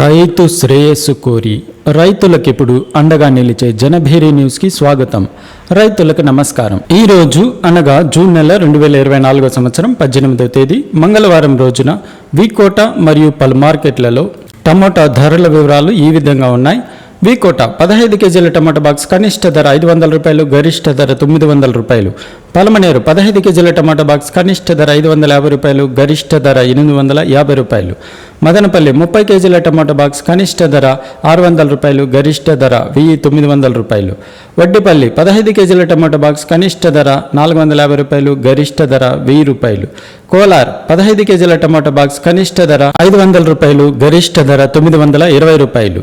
రైతు శ్రేయస్సు కోరి రైతులకు ఇప్పుడు అండగా నిలిచే జనభేరి న్యూస్కి స్వాగతం. రైతులకు నమస్కారం. ఈ రోజు అనగా జూన్ నెల రెండు వేల ఇరవై నాలుగో సంవత్సరం పద్దెనిమిదవ తేదీ మంగళవారం రోజున వికోట మరియు పలు మార్కెట్లలో టమోటా ధరల వివరాలు ఈ విధంగా ఉన్నాయి. వీకోట పదహైదు కేజీల టమాటా బాక్స్ కనిష్ట ధర ఐదు వందల రూపాయలు గరిష్ట ధర తొమ్మిది వందల రూపాయలు. పలమనేరు పదహైదు కేజీల టమాటా బాక్స్ కనిష్ట ధర ఐదు వందల యాభై రూపాయలు గరిష్ట ధర ఎనిమిది వందల యాభై రూపాయలు. మదనపల్లి ముప్పై కేజీల టమాటా బాక్స్ కనిష్ట ధర ఆరు వందల రూపాయలు గరిష్ట ధర వెయ్యి తొమ్మిది వందల రూపాయలు. వడ్డిపల్లి పదహైదు కేజీల టమాటా బాక్స్ కనిష్ట ధర నాలుగు వందల యాభై రూపాయలు గరిష్ట ధర వెయ్యి రూపాయలు. కోలార్ పదహైదు కేజీల టమాటా బాక్స్ కనిష్ట ధర ఐదు వందల రూపాయలు గరిష్ట ధర తొమ్మిది వందల ఇరవై రూపాయలు.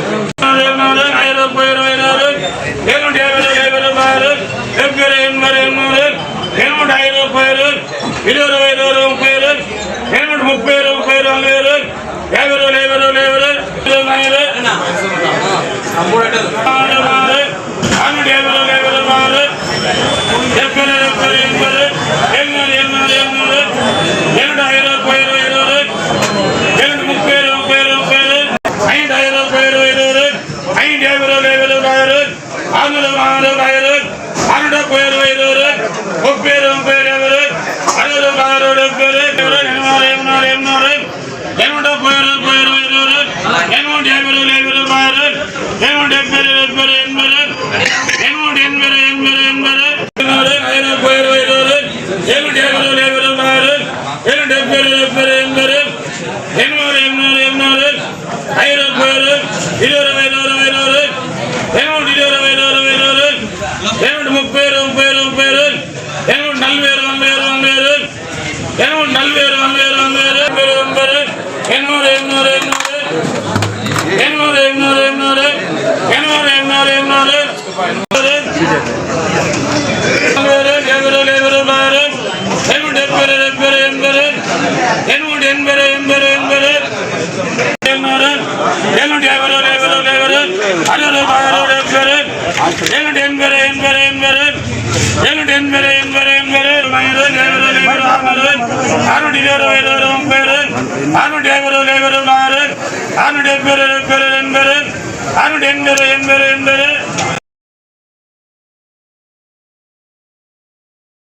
இருபது இருபது முப்பது இருபது முப்பது முப்பது இருபது ஏவரு ஏவரு ஏவரு ஏவரு ஏவரு ஏவரு ஏவரு கேவரும் கேவரும் கயரும் ஆங்கிலம் ஆங்கிலம் கயரும் அருட பெயர் வயிறுவரும் முப்பேரும் பெயர் எவரும் அருளும் கயரோடும் பெயர் எண்ணூறு எண்ணூறு எண்ணூறு என்னோட பெயரும் பெயர் வயிறுவரும் என்னோட எவரும் எவரும் கயரும் என்னோட பெயர் என்பது என்பது என்னோட என்பது என்பது என்பது என்னோட கயரு பெயர் வயிறுவரும் என்னோட எவரும் எவரும் கயரும் என்னோட பெயர் என்பது என்பது எண்ணூறு எண்ணூறு எண்ணூறு ஐநூறு பெயரும் இருபது என்னும் நல்வேறு வல்வேறு வல்வேறு வேறு ஒன்பது எண்ணூறு எண்ணூறு எண்ணூறு எண்ணூறு எண்ணூறு எண்ணூறு எண்ணூறு எண்ணூறு எண்ணூறு எண்ணூறு எவ்வளோ எவ்வளோ ஆறு எண்ணூறு எண்பது எண்பது எண்பது எண்ணூறு எண்பது எண்பது எண்பது எண்ணூறு எண்ணூறு எவ்வளோ எவ்வளோ எவ்வளோ அறுபது அறுபது எண்பது எண்ணூறு எண்பது எண்பது எண்ணூறு எண்பது எண்பது நாங்களும் அவனுடைய இருவர் இருவரும் பேரும் அவனுடைய ஐவரும் ஐவரும் நாரும் அவனுடைய பேரரும் பேரர் என்பரும் அவனுடைய என்பது என்பது என்பது